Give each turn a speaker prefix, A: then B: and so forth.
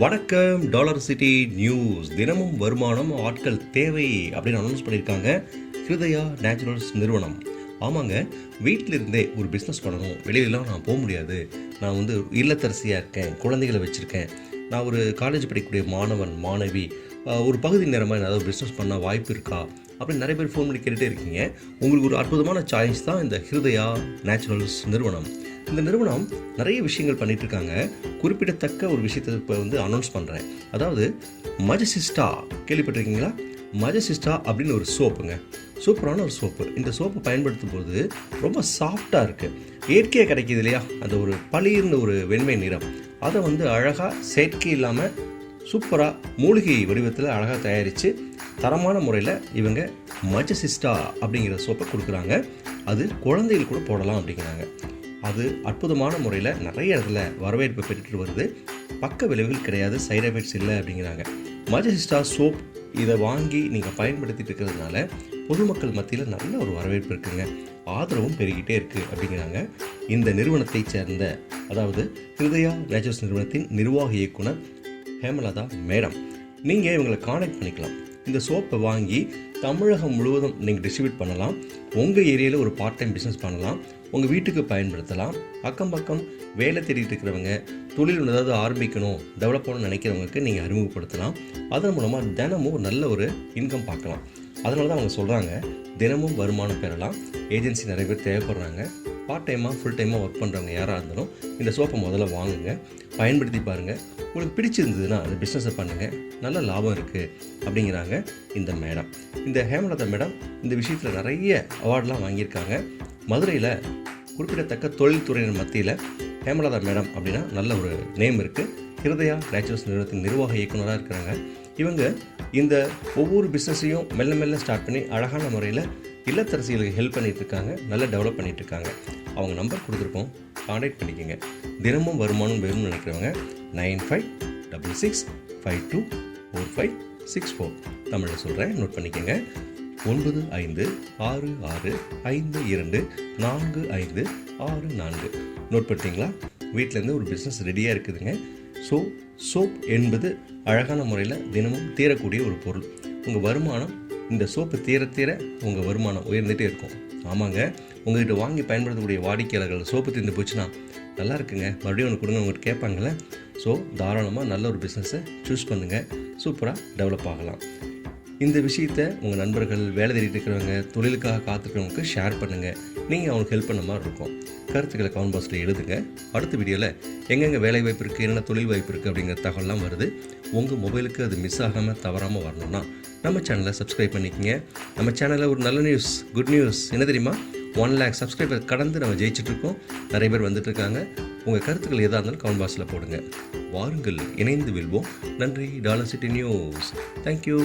A: வணக்கம் dollar city news. தினமும் வருமானம் ஆட்கள் தேவை அப்படின்னு அனௌன்ஸ் பண்ணியிருக்காங்க. ஹிருதயா நேச்சுரல்ஸ் நிறுவனம். ஆமாங்க வீட்டில் இருந்தே ஒரு பிஸ்னஸ் பண்ணணும். வெளியிலலாம் நான் போக முடியாது. நான் வந்து இல்லத்தரசியாக இருக்கேன் குழந்தைகளை வச்சுருக்கேன். நான் ஒரு காலேஜ் படிக்கக்கூடிய மாணவன் மாணவி ஒரு பகுதி நேரமாக ஏதாவது பிஸ்னஸ் பண்ண வாய்ப்பு இருக்கா? அப்படின்னு நிறைய பேர் ஃபோன் பண்ணி கேட்டுகிட்டே இருக்கீங்க. உங்களுக்கு ஒரு அற்புதமான சாய்ஸ் தான் இந்த ஹிருதயா நேச்சுரல்ஸ் நிறுவனம். இந்த நிறுவனம் நிறைய விஷயங்கள் பண்ணிகிட்டு இருக்காங்க. குறிப்பிடத்தக்க ஒரு விஷயத்தை இப்போ வந்து அனௌன்ஸ் பண்ணுறேன் அதாவது மஜசிஸ்டா கேள்விப்பட்டிருக்கீங்களா? மஜசிஸ்டா அப்படின்னு ஒரு சோப்புங்க. சூப்பரான ஒரு சோப்பு. இந்த சோப்பு பயன்படுத்தும் போது ரொம்ப சாஃப்டாக இருக்குது இயற்கையாக கிடைக்கிது இல்லையா? அந்த ஒரு பளிர்னு ஒரு வெண்மை நிறம். அதை வந்து அழகாக செயற்கை இல்லாமல் சூப்பராக மூலிகை வடிவத்தில் அழகாக தயாரித்து தரமான முறையில் இவங்க மஜசிஸ்டா அப்படிங்கிற சோப்பை கொடுக்குறாங்க. அது குழந்தைகள் கூட போடலாம் அப்படிங்கிறாங்க. அது அற்புதமான முறையில் நிறைய இடத்துல வரவேற்பு பெற்றுட்டு வருது. பக்க விளைவுகள் கிடையாது சைட் எஃபெக்ட்ஸ் இல்லை அப்படிங்கிறாங்க. மஜசிஸ்டா சோப் இதை வாங்கி நீங்கள் பயன்படுத்திட்டு இருக்கிறதுனால பொதுமக்கள் மத்தியில் நல்ல ஒரு வரவேற்பு இருக்குங்க. ஆதரவும் பெருகிட்டே இருக்குது அப்படிங்கிறாங்க. இந்த நிறுவனத்தைச் சேர்ந்த அதாவது ஹிருதயா நேச்சர்ஸ் நிறுவனத்தின் நிர்வாக இயக்குனர் ஹேமலதா மேடம். நீங்கள் இவங்களை காண்டாக்ட் பண்ணிக்கலாம். இந்த சோப்பை வாங்கி தமிழகம் முழுவதும் நீங்கள் டிஸ்ட்ரிபியூட் பண்ணலாம். உங்கள் ஏரியாவில் ஒரு பார்ட் டைம் பிஸ்னஸ் பண்ணலாம். உங்கள் வீட்டுக்கு பயன்படுத்தலாம். அக்கம் பக்கம் வேலை தேடிட்டு இருக்கிறவங்க தொழில் ஒன்று ஏதாவது ஆரம்பிக்கணும் டெவலப் பண்ணணும்னு நினைக்கிறவங்களுக்கு நீங்கள் அறிமுகப்படுத்தலாம். அதன் மூலமாக தினமும் ஒரு நல்ல ஒரு இன்கம் பார்க்கலாம். அதனால தான் அவங்க சொல்கிறாங்க தினமும் வருமானம் பெறலாம். ஏஜென்சி நிறைய பேர் தேவைப்படுறாங்க. பார்ட் டைமாக ஃபுல் டைமாக ஒர்க் பண்ணுறவங்க யாராக இருந்தாலும் இந்த சோப்பை முதல்ல வாங்குங்க. பயன்படுத்தி பாருங்கள் உங்களுக்கு பிடிச்சிருந்ததுன்னா அந்த பிஸ்னஸை பண்ணுங்கள் நல்ல லாபம் இருக்குது அப்படிங்கிறாங்க இந்த மேடம் இந்த ஹேமலதா மேடம் இந்த விஷயத்தில் நிறைய அவார்ட்லாம் வாங்கியிருக்காங்க. மதுரையில் குறிப்பிடத்தக்க தொழில்துறையினர் மத்தியில் ஹேமலதா மேடம் அப்படின்னா நல்ல ஒரு நேம் இருக்குது ஹிருதயா நேச்சுரல்ஸ் நிறுவனத்தின் நிர்வாக இயக்குனராக இருக்கிறாங்க. இவங்க இந்த ஒவ்வொரு பிஸ்னஸையும் மெல்ல மெல்ல ஸ்டார்ட் பண்ணி அழகான முறையில் இல்லத்தரசிகளுக்கு ஹெல்ப் பண்ணிட்டு இருக்காங்க நல்லா டெவலப் பண்ணிட்டு இருக்காங்க அவங்க நம்பர் கொடுத்துருக்கோம். கான்டாக்ட் பண்ணிக்கோங்க. தினமும் வருமானம் வேணும்னு நினைக்கிறவங்க nine five double six five two four five six four தமிழில் சொல்கிறேன் நோட் பண்ணிக்கோங்க. ஒன்பது ஐந்து ஆறு ஆறு ஐந்து இரண்டு நான்கு ஐந்து ஆறு நான்கு. நோட் பண்ணிட்டீங்களா? வீட்டிலேருந்து ஒரு பிஸ்னஸ் ரெடியாக இருக்குதுங்க. ஸோ சோப் என்பது அழகான முறையில் தினமும் தீரக்கூடிய ஒரு பொருள். உங்கள் வருமானம் இந்த சோப்பு தீர தீர உங்கள் வருமானம் உயர்ந்துகிட்டே இருக்கும். ஆமாங்க. உங்கள்கிட்ட வாங்கி பயன்படுத்தக்கூடிய வாடிக்கையாளர்கள் சோப்பு தீர்ந்து போச்சுன்னா நல்லா இருக்குங்க. மறுபடியும் ஒன்று கொடுங்க உங்கள்கிட்ட கேட்பாங்கள்ல ஸோ தாராளமாக நல்ல ஒரு பிஸ்னஸை சூஸ் பண்ணுங்கள் சூப்பராக டெவலப் ஆகலாம். இந்த விஷயத்தை உங்கள் நண்பர்கள் வேலை தேடிட்டு இருக்கிறவங்க தொழிலுக்காக காத்திருக்கிறவங்களுக்கு ஷேர் பண்ணுங்கள் நீங்கள் அவனுக்கு ஹெல்ப் பண்ண மாதிரி இருக்கும். கருத்துக்களை கமெண்ட் பாக்ஸில் எழுதுங்க. அடுத்த வீடியோவில் எங்கெங்கே வேலை வாய்ப்பு இருக்குது என்னென்ன தொழில் வாய்ப்பு இருக்குது அப்படிங்கிற தகவல்லாம் வருது. உங்கள் மொபைலுக்கு அது மிஸ் ஆகாமல் தவறாமல் வரணும்னா நம்ம சேனலை சப்ஸ்கிரைப் பண்ணிக்கோங்க. நம்ம சேனலில் ஒரு நல்ல நியூஸ் குட் நியூஸ் என்ன தெரியுமா? ஒன் லேக் சப்ஸ்கிரைபர் கடந்து நம்ம ஜெயிச்சிட்ருக்கோம் நிறைய பேர் வந்துட்டுருக்காங்க உங்கள் கருத்துக்கள் எதாக இருந்தாலும் கமெண்ட் பாக்ஸில் போடுங்க. வாருங்கள் இணைந்து வெல்வோம். நன்றி டாலர் சிட்டி நியூஸ். தேங்க்யூ